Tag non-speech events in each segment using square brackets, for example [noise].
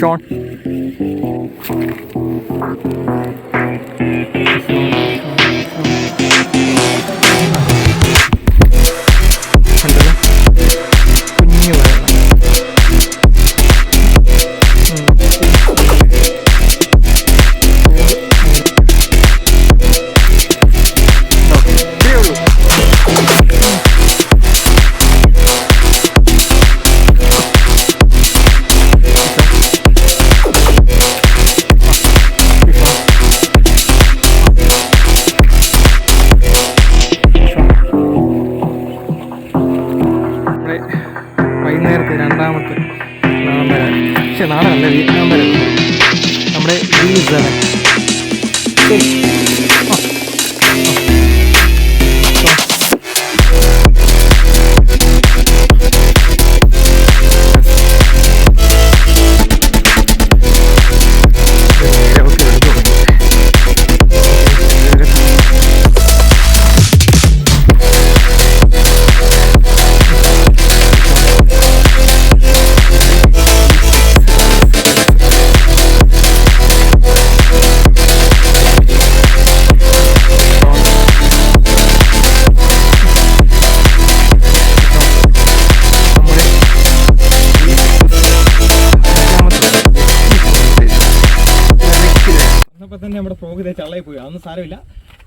Sean നമ്മുടെ frog ഇതേ ചള്ളയിൽ പോയി. അതൊന്നും സാരമില്ല.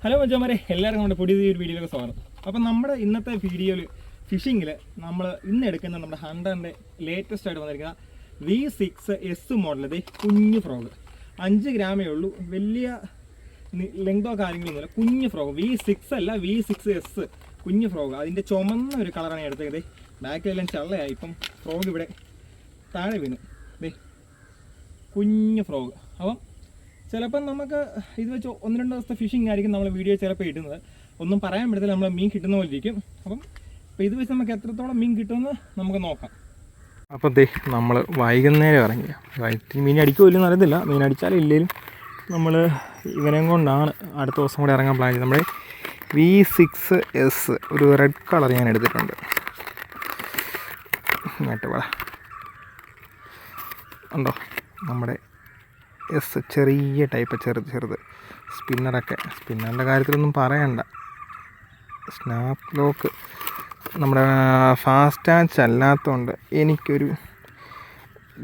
ഹലോ മച്ചാമാരെ എല്ലാവർക്കും നമ്മുടെ പുതിയ ഒരു വീഡിയോയിലേക്ക് സ്വാഗതം. അപ്പോൾ നമ്മുടെ ഇന്നത്തെ വീഡിയോയിൽ ഫിഷിങ്ങിൽ നമ്മൾ ഇന്ന് എടുക്കുന്ന നമ്മുടെ ഹണ്ടറിന്റെ ലേറ്റസ്റ്റ് ആയിട്ട് വന്നിരിക്കുന്ന വി സിക്സ് എസ് മോഡൽ ഇതേ കുഞ്ഞു ഫ്രോഗ് അഞ്ച് ഗ്രാമേ ഉള്ളൂ. വലിയ ലെങ്തോ കാര്യങ്ങളൊന്നുമില്ല കുഞ്ഞു ഫ്രോഗ് വി സിക്സ് അല്ല വി സിക്സ് എസ് കുഞ്ഞു ഫ്രോഗ് അതിന്റെ ചുമന്ന ഒരു കളറാണ് എടുത്തത് ബാക്കിലെല്ലാം ചള്ളയായി. ഇപ്പം ഫ്രോഗ് ഇവിടെ താഴെ വീണു. കുഞ്ഞു ഫ്രോഗ് അപ്പം ചിലപ്പം നമുക്ക് ഇത് വെച്ച് ഒന്ന് രണ്ട് ദിവസത്തെ ഫിഷിംഗ് ആയിരിക്കും നമ്മൾ വീഡിയോ ചിലപ്പോൾ ഇടുന്നത്. ഒന്നും പറയാൻ പറ്റത്തില്ല നമ്മൾ മീൻ കിട്ടുന്ന പോലെ ഇരിക്കും. അപ്പം അപ്പോൾ ഇത് വെച്ച് നമുക്ക് എത്രത്തോളം മീൻ കിട്ടുമെന്ന് നമുക്ക് നോക്കാം. അപ്പോൾ ദേ നമ്മൾ വൈകുന്നേരം ഇറങ്ങിയ വൈകിട്ട് മീൻ അടിക്കുമോ ഇല്ലെന്ന് അറിയത്തില്ല. മീൻ അടിച്ചാലും ഇല്ലെങ്കിലും നമ്മൾ ഇവനെയും കൊണ്ടാണ് അടുത്ത ദിവസം കൂടെ ഇറങ്ങാൻ പ്ലാൻ ചെയ്തത്. നമ്മുടെ വി സിക്സ് എസ് ഒരു റെഡ് കളർ ഞാൻ എടുത്തിട്ടുണ്ട്. വേള ഉണ്ടോ നമ്മുടെ എസ് ചെറിയ ടൈപ്പ് ചെറുത് ചെറുത്. സ്പിന്നറൊക്കെ സ്പിന്നറിന്റെ കാര്യത്തിലൊന്നും പറയണ്ട. സ്നാപ്പ് ലോക്ക് നമ്മുടെ ഫാസ്റ്റ് ആച്ച് അല്ലാത്തതുകൊണ്ട് എനിക്കൊരു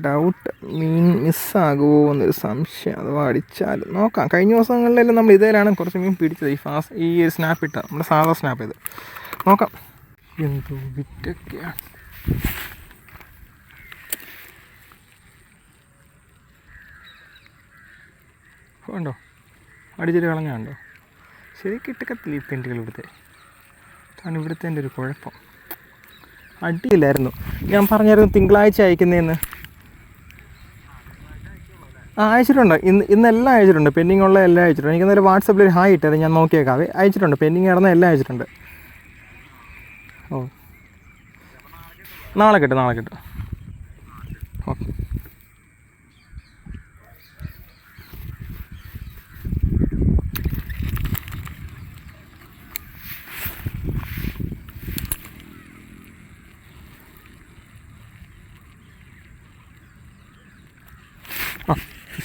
ഡൗട്ട് മീൻ മിസ്സാകുമോ എന്നൊരു സംശയം. അഥവാ അടിച്ചാൽ നോക്കാം. കഴിഞ്ഞ ദിവസങ്ങളിലെല്ലാം നമ്മൾ ഇതേലാണ് കുറച്ച് മീൻ പിടിച്ചത്. ഈ ഫാസ്റ്റ് ഈ ഒരു സ്നാപ്പ് ഇട്ട നമ്മുടെ സാധാ സ്നാപ്പ് ചെയ്ത് നോക്കാം. എന്തോ വിറ്റൊക്കെയാണ്. കണ്ടോ അടിച്ചിട്ട് കളഞ്ഞ കണ്ടോ ശരി കിട്ടക്കത്തില്ല ഈ പെന്റുകൾ ഇവിടുത്തെ. അതാണ് ഇവിടുത്തെ എന്റെ ഒരു കുഴപ്പം. അടിയില്ലായിരുന്നു. ഞാൻ പറഞ്ഞായിരുന്നു തിങ്കളാഴ്ച അയക്കുന്നതെന്ന് ആ അയച്ചിട്ടുണ്ട്. ഇന്ന് ഇന്നെല്ലാം അയച്ചിട്ടുണ്ട്. പെൻഡിങ് ഉള്ള എല്ലാം അയച്ചിട്ടുണ്ട്. എനിക്ക് എന്തായാലും വാട്സപ്പിൽ ഒരു ഹായ് ഇട്ടത് ഞാൻ നോക്കിയേക്കാവേ അയച്ചിട്ടുണ്ട്. പെൻഡിങ് കിടന്ന എല്ലാം അയച്ചിട്ടുണ്ട്. ഓ. നാളെ കിട്ടും നാളെ കിട്ടും. Okay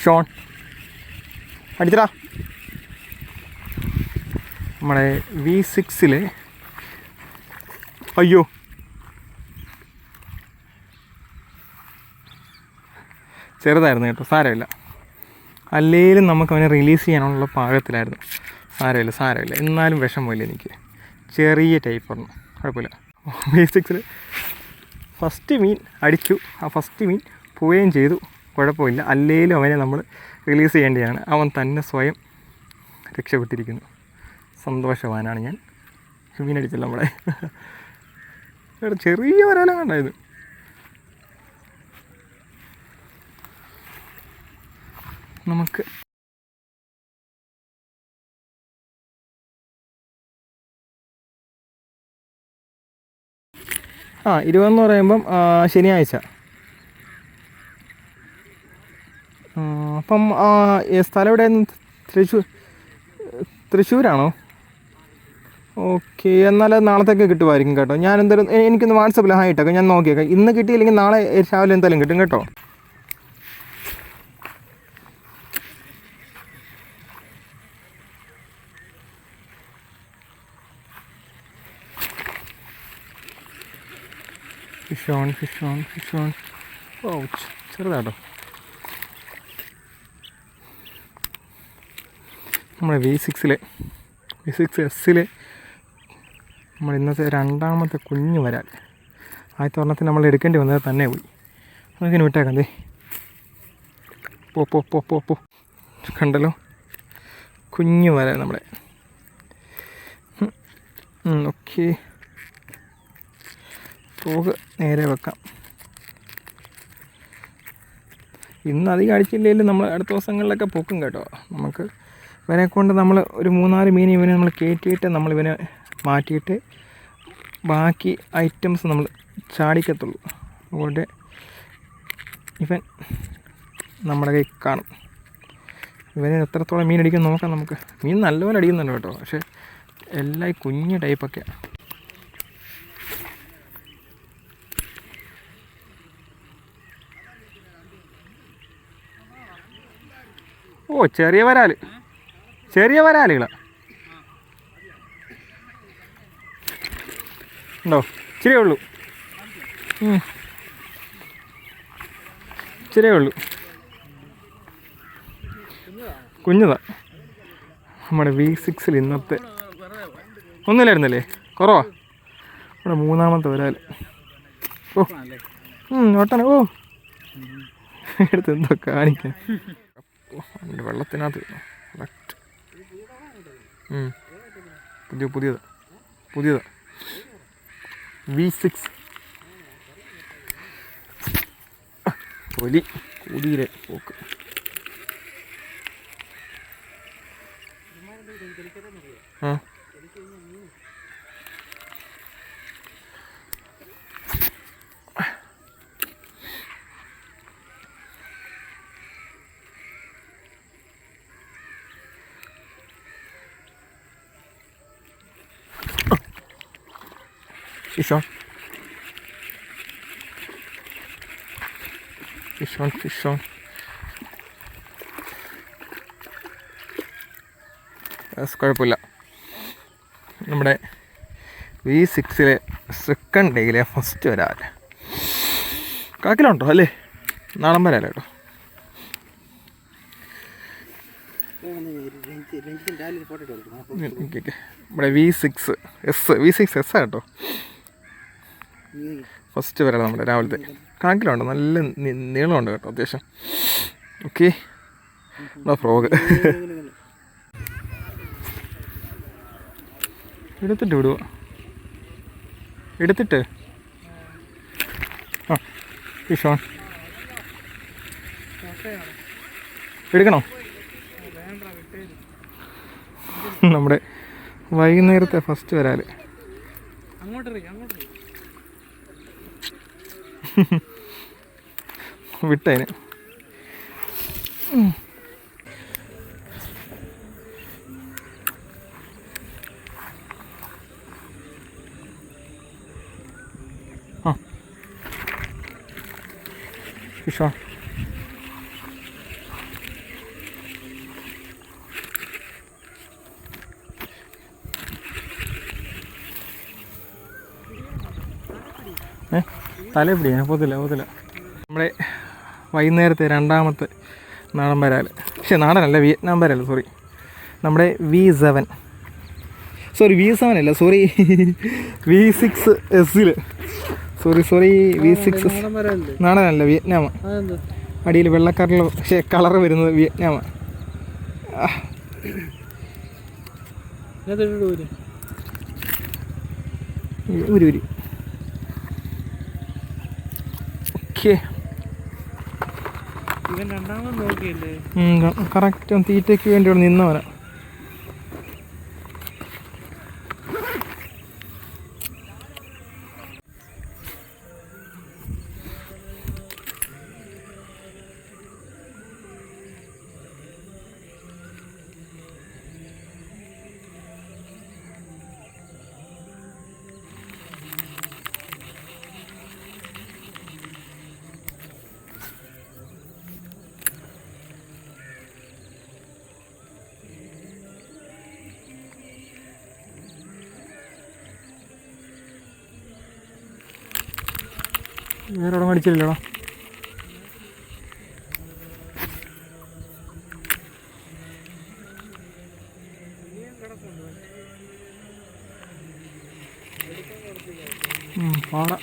Shawn. അടിച്ചടാ. നമ്മുടെ വി സിക്സിലെ അയ്യോ. ചെറുതായിരുന്നു കേട്ടോ സാരമില്ല. അല്ലേലും നമുക്ക് അവനെ റിലീസ് ചെയ്യാനുള്ള പാകത്തിലായിരുന്നു. സാരമില്ല സാരമില്ല. എന്നാലും വിഷമമില്ല എനിക്ക്. ചെറിയ ടൈപ്പ് ഒരെണ്ണം കുഴപ്പമില്ല. വി സിക്സിൽ ഫസ്റ്റ് മീൻ അടിച്ചു. ആ ഫസ്റ്റ് മീൻ പോവുകയും ചെയ്തു. കുഴപ്പമില്ല. അല്ലേലും അവനെ നമ്മൾ റിലീസ് ചെയ്യേണ്ടതാണ്. അവൻ തന്നെ സ്വയം രക്ഷപ്പെട്ടിരിക്കുന്നു. സന്തോഷവാനാണ് ഞാൻ. മീനടിച്ചല്ല നമ്മളെ. ചെറിയ ഒരാലം കണ്ടായത് നമുക്ക് ആ ഇരുപതെന്ന് പറയുമ്പം ശനിയാഴ്ച ആ, അപ്പം സ്ഥലം എവിടെയായിരുന്നു തൃശ്ശൂർ തൃശ്ശൂരാണോ ഓക്കെ എന്നാൽ നാളത്തേക്ക് കിട്ടുമായിരിക്കും കേട്ടോ. ഞാൻ എന്തായാലും എനിക്കൊന്ന് വാട്സപ്പിൽ ഹായ് ഇട്ടേക്കാം. ഞാൻ നോക്കിയേക്കാം. ഇന്ന് കിട്ടിയില്ലെങ്കിൽ നാളെ രാവിലെ എന്തായാലും കിട്ടും കേട്ടോ. Fish on fish on fish on ഓ ചെറുതാട്ടോ നമ്മുടെ വി സിക്സിലെ വി സിക്സ് എസ്സിലെ നമ്മൾ ഇന്നത്തെ രണ്ടാമത്തെ കുഞ്ഞ് വരാൽ ആദ്യത്തെ ഒരെണ്ണത്തിന് നമ്മൾ എടുക്കേണ്ടി വന്നത് തന്നെ പോയി. നമുക്കിനി വിട്ടേക്കാം ദേ. പോ പോ പോ പോ പോ. കണ്ടല്ലോ? കുഞ്ഞു വരാൽ നമ്മുടെ ഓക്കെ. പോക നേരെ വെക്കാം. ഇന്ന് അധികം അടിച്ചില്ലെങ്കിലും നമ്മൾ അടുത്ത ദിവസങ്ങളിലൊക്കെ പൊക്കും കേട്ടോ. നമുക്ക് ഇവനെ കൊണ്ട് നമ്മൾ ഒരു മൂന്നാൽ മീൻ ഇവനെ നമ്മൾ കയറ്റിയിട്ട് നമ്മൾ ഇവനെ മാറ്റിയിട്ട് ബാക്കി ഐറ്റംസ് നമ്മൾ ചാടിക്കത്തുള്ളൂ. അതുകൊണ്ട് ഇവൻ നമ്മുടെ കൈ കാണും. ഇവന് എത്രത്തോളം മീൻ അടിക്കാൻ നോക്കാം നമുക്ക്. മീൻ നല്ലപോലെ അടിക്കുന്നുണ്ട് കേട്ടോ. പക്ഷേ എല്ലാ ഈ കുഞ്ഞ് ടൈപ്പൊക്കെയാണ് ഓ ചെറിയ വരാൽ. ചെറിയ വരാലുകൾ ഉണ്ടോ? ഇച്ചിരിയേ ഉള്ളൂ. ഇച്ചിരിയേ ഉള്ളൂ. കുഞ്ഞതാ. നമ്മുടെ വി സിക്സിൽ ഇന്നത്തെ. ഒന്നുമില്ലായിരുന്നല്ലേ കുറവാ. നമ്മുടെ മൂന്നാമത്തെ വരാൽ ഓ. ഉം, ഓ. എടുത്ത് എന്തോ കാണിക്കാൻ വെള്ളത്തിനകത്ത്. കറക്റ്റ് പുതിയ പുതിയത്. പുതിയത്. വി സിക്സ് ഒലി കൂടിയിലെ പോക്ക്. ആ. Fish on. Fish on, fish on. Yes, കുഴപ്പമില്ല. നമ്മുടെ വി സിക്സിലെ സെക്കൻഡ് ഡേയിലെ ഫസ്റ്റ് വരാൽ കാക്കിലുണ്ടോ അല്ലേ? നാടൻ വരാല കേട്ടോ. നമ്മുടെ V six S V six S കേട്ടോ. ഫസ്റ്റ് വരാം നമ്മുടെ രാവിലത്തെ. കാക്കിലുണ്ട്? നല്ല നീളമുണ്ട് കേട്ടോ അത്യാവശ്യം. ഓക്കെ ഫ്രോഗ് എടുത്തിട്ട് വിടുക എടുത്തിട്ട്? ആ എടുക്കണോ? നമ്മുടെ വൈകുന്നേരത്തെ ഫസ്റ്റ് വരാൽ. [laughs] വിട്ടതിന് ആ. ഫിഷോ തല പിടിയാണ് പോകത്തില്ല പോകത്തില്ല നമ്മുടെ വൈകുന്നേരത്തെ രണ്ടാമത്തെ നാടൻ വരാൽ പക്ഷേ നാടനല്ല വിയറ്റ്നാം വരാൽ സോറി നമ്മുടെ V seven. Sorry V seven അല്ല സോറി വി സിക്സ് എസ്സിൽ സോറി സോറി വി സിക്സ് നാടനല്ല വിയറ്റ്നാമ. അടിയിൽ വെള്ളക്കറിൽ പക്ഷേ കളർ വരുന്നത് വിയറ്റ്നാമ. ഒരു ഒരു ഓക്കെ ഇവൻ രണ്ടാമത് നോക്കിയല്ലേ? കറക്റ്റ് തീറ്റയ്ക്ക് വേണ്ടി ഇവിടെ നിന്നവനാ വേറെ ഇടം അടിച്ചില്ലല്ലോടാ ഉം, പാടാം.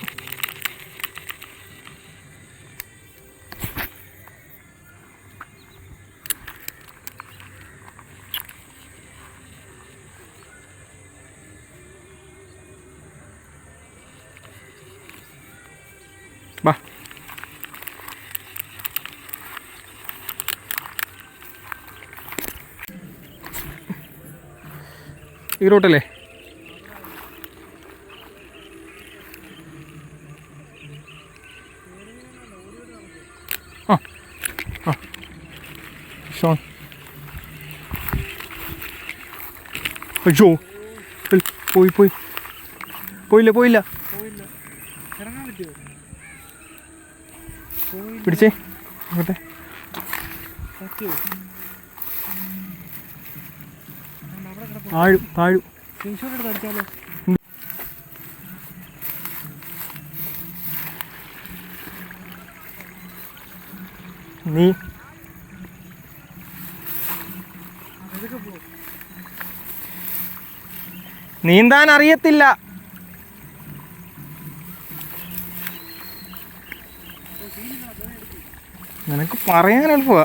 ബാ ഈ റൂട്ടല്ലേ ആ. അയ്യോ. പോയി പോയി. പോയില്ല പോയില്ല ഇറങ്ങാൻ പറ്റുമോ പിടിച്ചേ. നോക്കട്ടെ. നീ. നീന്താൻ അറിയത്തില്ല നിനക്ക് പറയാൻ എളുപ്പമാ.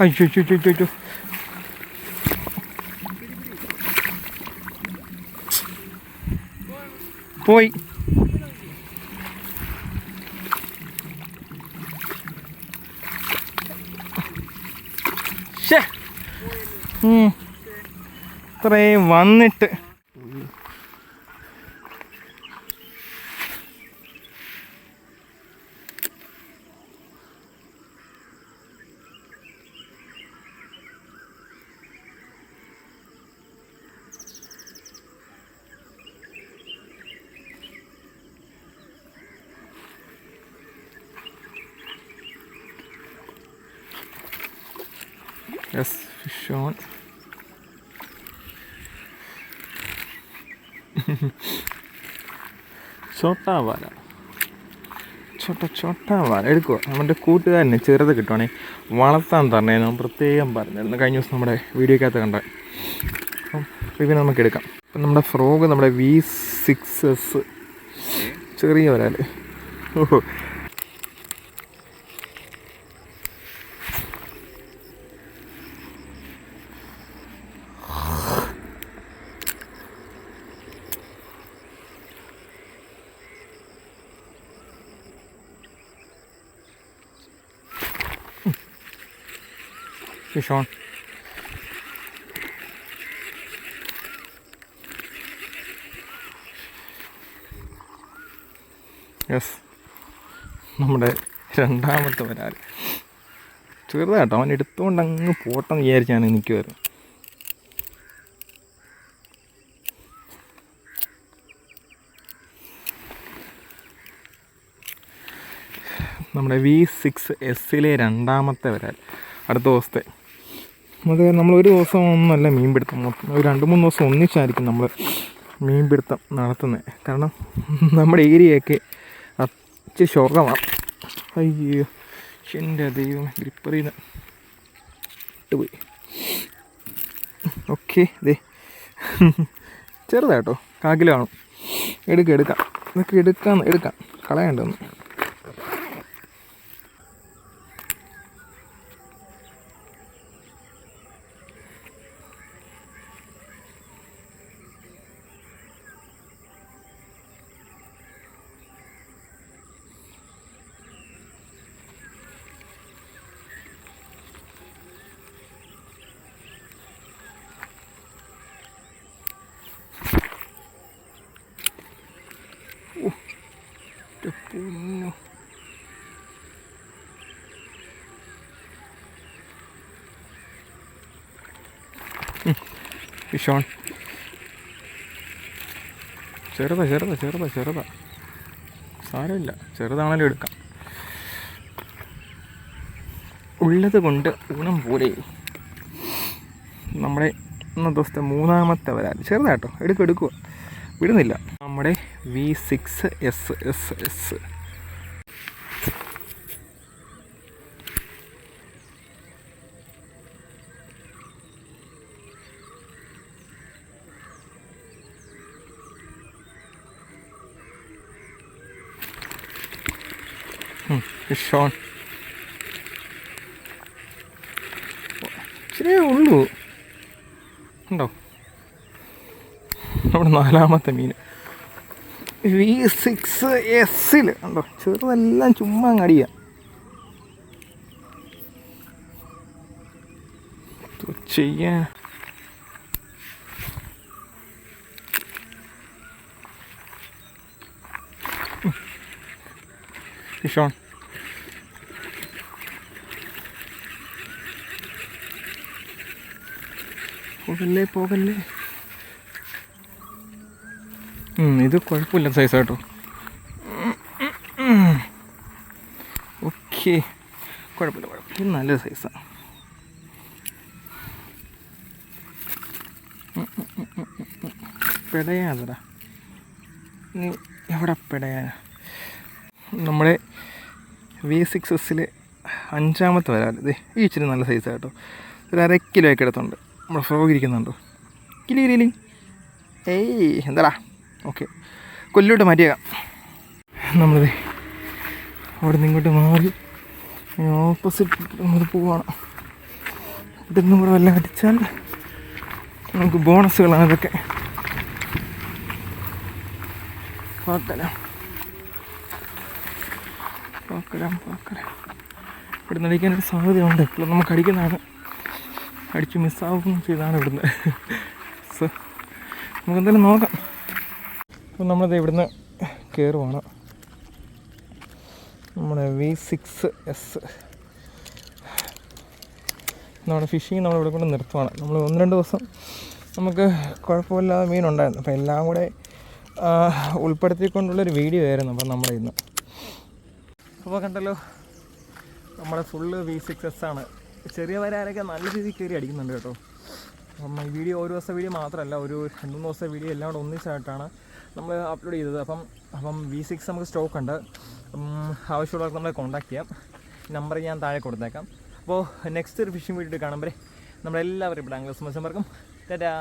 അയ്യോ പോയി. ഇത്രയും വന്നിട്ട്. യെസ് ഫിഷ് ഓൺ [laughs] ചോട്ടാ വാല ചോട്ട ചോട്ടാ വാല എടുക്കുക നമ്മുടെ കൂട്ടുകാരനെ ചെറുത് കിട്ടുവാണേ. വളർത്താൻ തന്നെ ഞാൻ പ്രത്യേകം പറഞ്ഞിരുന്നു. കഴിഞ്ഞ ദിവസം നമ്മുടെ വീഡിയോക്കകത്ത് കണ്ട. അപ്പം നമുക്ക് എടുക്കാം. അപ്പം നമ്മുടെ ഫ്രോഗ് നമ്മുടെ വി സിക്സ് എസ്. ചെറിയ വരാൽ. ഓഹോ. ഓൺ യെസ് നമ്മുടെ രണ്ടാമത്തെ വരാൽ ചെറുതാട്ടോ അവൻ എടുത്തുകൊണ്ട് അങ്ങ് പോട്ടെന്ന് വിചാരിച്ചാണ് നിൽക്കുമായിരുന്നു നമ്മുടെ വി സിക്സ് എസ്സിലെ രണ്ടാമത്തെ വരാൽ അടുത്ത ദിവസത്തെ. അത് നമ്മൾ ഒരു ദിവസം ഒന്നല്ല മീൻപിടുത്തം. മൊത്തം ഒരു രണ്ട് മൂന്ന് ദിവസം ഒന്നിച്ചായിരിക്കും നമ്മൾ മീൻ പിടുത്തം നടത്തുന്നത് കാരണം നമ്മുടെ ഏരിയയൊക്കെ അച്ച് ശോകമാണ് അയ്യോ എന്റെ ദൈവം ഗ്രിപ്പറിന്ന് ഇട്ടുപോയി. ഓക്കെ ദേ. ചെറുതാട്ടോ കാക്കിലാണോ എടുക്കാം എടുക്കാം. ഇതൊക്കെ എടുക്കാം എടുക്കാം. കളയണ്ടെന്ന് ഫിഷ് ഓൺ ചെറുതാ ചെറുതാ ചെറുതാ ചെറുതാ. സാരമില്ല. ചെറുതാണല്ലോ എടുക്കാം. ഉള്ളത് കൊണ്ട് ഊണം പോലെ. നമ്മുടെ ഇന്നത്തെ ദിവസത്തെ മൂന്നാമത്തെ വരാൻ. ചെറുതാട്ടോ എടുക്കുക എടുക്കുക വിടുന്നില്ല. നമ്മുടെ V six S S S Sean. ഇച്ചിരിയേ ഉള്ളൂ. ഉണ്ടോ? നമ്മുടെ നാലാമത്തെ മീൻ. വി സിക്സ് എസിൽ ഉണ്ടോ? ചെറുതെല്ലാം ചുമ്മാ അങ്ങടിയ ചെയ്യാൻ ഷോൺ. പോകല്ലേ പോകല്ലേ. ഇത് കുഴപ്പമില്ല സൈസ് കേട്ടോ ഓക്കെ കുഴപ്പമില്ല കുഴപ്പമില്ല. നല്ല സൈസാണ് പിടയാതടാ. നീ എവിടെ പിടയാ നമ്മുടെ വി സിക്സ് എസ്സിൽ അഞ്ചാമത്തെ വരാൽ ഇത് ഈ ഇച്ചിരി നല്ല സൈസാണ് കേട്ടോ. ഒരു അര കിലോ ഒക്കെ എടുത്തുണ്ട്. നമ്മുടെ ഫ്രോഗ് ഇരിക്കുന്നുണ്ടോ. കിലി കിലി ഏയ് എന്താടാ? ഓക്കെ. കൊല്ലോട്ട് മാറ്റിയേക്കാം. നമ്മളിത് അവിടെ നിന്ന് ഇങ്ങോട്ട് മാറി ഓപ്പോസിറ്റ് നമ്മൾ പോവാണ്. ഇവിടെ നിന്ന് കൂടെ വല്ല അടിച്ചാൽ നമുക്ക് ബോണസുകളാണ് ഇതൊക്കെ. പാക്കലാം പാക്കലാം പാക്കലാം ഇവിടെ നിന്ന് അടിക്കാനൊരു സാധ്യതയുണ്ട്. ഇപ്പോൾ നമുക്ക് അടിക്കുന്നതാണ്. അടിച്ച് മിസ്സാവുകയും ചെയ്താണ് ഇവിടുന്ന്. സോ നമുക്ക് എന്തായാലും നോക്കാം. അപ്പം നമ്മളത് ഇവിടുന്ന് കയറുവാണ് നമ്മുടെ വി സിക്സ് എസ് നമ്മുടെ ഫിഷിങ് നമ്മൾ ഇവിടെ കൊണ്ട് നിർത്തുവാണ്. നമ്മൾ ഒന്ന് രണ്ട് ദിവസം നമുക്ക് കുഴപ്പമില്ലാതെ മീനുണ്ടായിരുന്നു. അപ്പോൾ എല്ലാം കൂടെ ഉൾപ്പെടുത്തിക്കൊണ്ടുള്ളൊരു വീഡിയോ ആയിരുന്നു അപ്പം നമ്മുടെ ഇന്ന്. അപ്പോൾ കണ്ടല്ലോ നമ്മുടെ ഫുള്ള് വി സിക്സ് എസ് ആണ്. ചെറിയ വരാരൊക്കെ നല്ല രീതിയിൽ കയറി അടിക്കുന്നുണ്ട് കേട്ടോ. അപ്പം ഈ വീഡിയോ ഒരു ദിവസത്തെ വീഡിയോ മാത്രമല്ല ഒരു രണ്ട് മൂന്ന് ദിവസത്തെ വീഡിയോ എല്ലാം കൂടെ ഒന്നിച്ചായിട്ടാണ് നമ്മൾ അപ്ലോഡ് ചെയ്തത്. അപ്പം അപ്പം വി സിക്സ് നമുക്ക് സ്റ്റോക്ക് ഉണ്ട്. ആവശ്യമുള്ളവർക്ക് നമ്മളെ കോൺടാക്ട് ചെയ്യാം. നമ്പർ ഞാൻ താഴെ കൊടുത്തേക്കാം. അപ്പോൾ നെക്സ്റ്റ് ഒരു ഫിഷിംഗ് വീഡിയോ കാണുമ്പോൾ നമ്മളെല്ലാവരും ഇവിടെ ആംഗ്ലസ് മത്സ്യം ടാറ്റാ